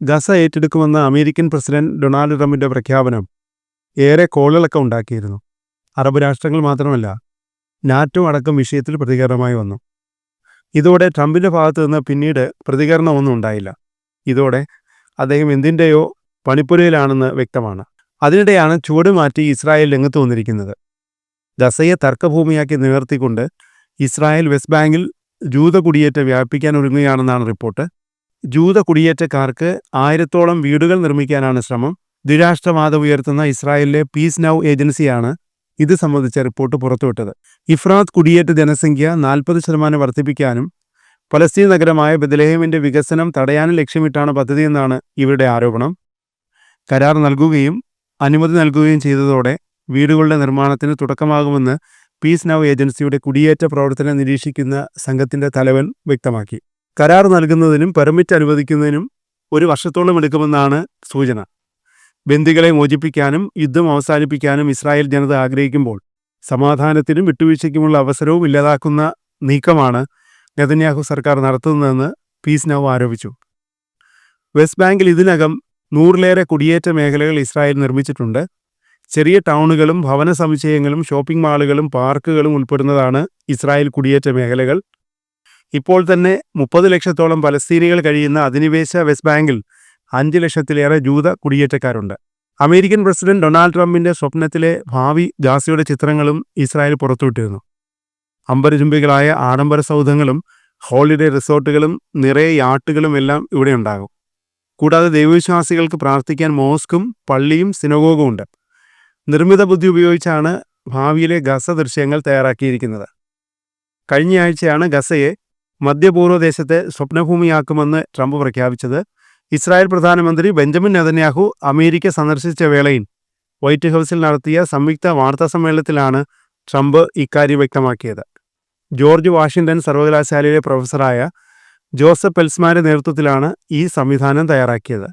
Gaza ഏറ്റെടുക്കുമെന്ന American president Donald ട്രംപിന്റെ പ്രഖ്യാപനം ഏറെ കോളിളക്കം ഉണ്ടാക്കിയിരുന്നു. അറബ് രാഷ്ട്രങ്ങൾ മാത്രമല്ല നാറ്റോ അടക്കം വിഷയത്തിൽ പ്രതികരണമായി വന്നു. ഇതോടെ ട്രംപിന്റെ ഭാഗത്തു നിന്ന് പിന്നീട് പ്രതികരണമൊന്നും ഉണ്ടായില്ല. ഇതോടെ അദ്ദേഹം എന്തിന്റെയോ പണിപ്പുരയിലാണെന്ന് വ്യക്തമാണ്. അതിനിടെയാണ് ചുവട് മാറ്റി ഇസ്രായേൽ രംഗത്ത് വന്നിരിക്കുന്നത്. ഗസയെ തർക്കഭൂമിയാക്കി നിവർത്തിക്കൊണ്ട് ഇസ്രായേൽ വെസ്റ്റ് ബാങ്കിൽ ജൂത കുടിയേറ്റം വ്യാപിപ്പിക്കാൻ ഒരുങ്ങുകയാണെന്നാണ് റിപ്പോർട്ട്. ജൂത കുടിയേറ്റക്കാർക്ക് ആയിരത്തോളം വീടുകൾ നിർമ്മിക്കാനാണ് ശ്രമം. ദ്വിരാഷ്ട്രവാദം ഉയർത്തുന്ന ഇസ്രായേലിലെ പീസ് നൗ ഏജൻസിയാണ് ഇത് സംബന്ധിച്ച റിപ്പോർട്ട് പുറത്തുവിട്ടത്. ഇഫ്രാത്ത് കുടിയേറ്റ ജനസംഖ്യ നാൽപ്പത് ശതമാനം വർദ്ധിപ്പിക്കാനും പലസ്തീൻ നഗരമായ ബദലേഹമിന്റെ വികസനം തടയാനും ലക്ഷ്യമിട്ടാണ് പദ്ധതിയെന്നാണ് ഇവരുടെ ആരോപണം. കരാർ നൽകുകയും അനുമതി നൽകുകയും ചെയ്തതോടെ വീടുകളുടെ നിർമ്മാണത്തിന് തുടക്കമാകുമെന്ന് പീസ് നൗ ഏജൻസിയുടെ കുടിയേറ്റ പ്രവർത്തനം നിരീക്ഷിക്കുന്ന സംഘത്തിന്റെ തലവൻ വ്യക്തമാക്കി. കരാർ നൽകുന്നതിനും പെർമിറ്റ് അനുവദിക്കുന്നതിനും ഒരു വർഷത്തോളം എടുക്കുമെന്നാണ് സൂചന. ബന്ദികളെ മോചിപ്പിക്കാനും യുദ്ധം അവസാനിപ്പിക്കാനും ഇസ്രായേൽ ജനത ആഗ്രഹിക്കുമ്പോൾ സമാധാനത്തിനും വിട്ടുവീഴ്ചയ്ക്കുമുള്ള അവസരവും ഇല്ലാതാക്കുന്ന നീക്കമാണ് നെതന്യാഹു സർക്കാർ നടത്തുന്നതെന്ന് പീസ് നൗ ആരോപിച്ചു. വെസ്റ്റ് ബാങ്കിൽ ഇതിനകം നൂറിലേറെ കുടിയേറ്റ മേഖലകൾ ഇസ്രായേൽ നിർമ്മിച്ചിട്ടുണ്ട്. ചെറിയ ടൗണുകളും ഭവന സമുച്ചയങ്ങളും ഷോപ്പിംഗ് മാളുകളും പാർക്കുകളും ഉൾപ്പെടുന്നതാണ് ഇസ്രായേൽ കുടിയേറ്റ മേഖലകൾ. ഇപ്പോൾ തന്നെ മുപ്പത് ലക്ഷത്തോളം പലസ്തീനികൾ കഴിയുന്ന അധിനിവേശ വെസ്റ്റ് ബാങ്കിൽ അഞ്ച് ലക്ഷത്തിലേറെ ജൂത കുടിയേറ്റക്കാരുണ്ട്. അമേരിക്കൻ പ്രസിഡന്റ് ഡൊണാൾഡ് ട്രംപിന്റെ സ്വപ്നത്തിലെ ഭാവി ഗാസയുടെ ചിത്രങ്ങളും ഇസ്രായേൽ പുറത്തുവിട്ടിരുന്നു. അമ്പരചുംബികളായ ആഡംബര സൗധങ്ങളും ഹോളിഡേ റിസോർട്ടുകളും നിറയെ യാട്ടുകളും എല്ലാം ഇവിടെ ഉണ്ടാകും. കൂടാതെ ദൈവവിശ്വാസികൾക്ക് പ്രാർത്ഥിക്കാൻ മോസ്കും പള്ളിയും സിനഗോഗും ഉണ്ട്. നിർമ്മിത ബുദ്ധി ഉപയോഗിച്ചാണ് ഭാവിയിലെ ഗസ ദൃശ്യങ്ങൾ തയ്യാറാക്കിയിരിക്കുന്നത്. കഴിഞ്ഞയാഴ്ചയാണ് ഗസയെ മധ്യപൂർവ ദേശത്തെ സ്വപ്നഭൂമിയാക്കുമെന്ന് ട്രംപ് പ്രഖ്യാപിച്ചത് ഇസ്രായേൽ പ്രധാനമന്ത്രി ബെഞ്ചമിൻ നെതന്യാഹു അമേരിക്ക സന്ദർശിച്ച വേളയിൽ. വൈറ്റ് ഹൗസിൽ നടത്തിയ സംയുക്ത വാർത്താ സമ്മേളനത്തിലാണ് ട്രംപ് ഇക്കാര്യം വ്യക്തമാക്കിയത്. ജോർജ് വാഷിംഗ്ടൺ സർവകലാശാലയിലെ പ്രൊഫസറായ ജോസഫ് പെൽസ്മാന്റെ നേതൃത്വത്തിലാണ് ഈ സംവിധാനം തയ്യാറാക്കിയത്.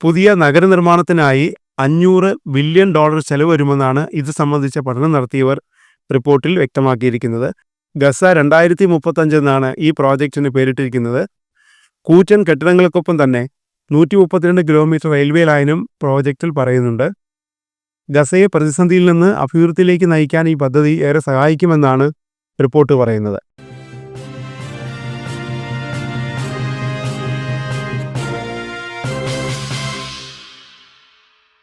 പുതിയ നഗരനിർമ്മാണത്തിനായി അഞ്ഞൂറ് ബില്യൺ ഡോളർ ചെലവ് വരുമെന്നാണ് ഇത് സംബന്ധിച്ച പഠനം നടത്തിയവർ റിപ്പോർട്ടിൽ വ്യക്തമാക്കിയിരിക്കുന്നത്. ഗസ രണ്ടായിരത്തി മുപ്പത്തഞ്ച് എന്നാണ് ഈ പ്രോജക്റ്റിന് പേരിട്ടിരിക്കുന്നത്. കൂറ്റൻ കെട്ടിടങ്ങൾക്കൊപ്പം തന്നെ നൂറ്റി മുപ്പത്തിരണ്ട് കിലോമീറ്റർ റെയിൽവേ ലൈനും പ്രോജക്റ്റിൽ പറയുന്നുണ്ട്. ഗസയെ പ്രതിസന്ധിയിൽ നിന്ന് അഭിവൃദ്ധിയിലേക്ക് നയിക്കാൻ ഈ പദ്ധതി ഏറെ സഹായിക്കുമെന്നാണ് റിപ്പോർട്ട് പറയുന്നത്.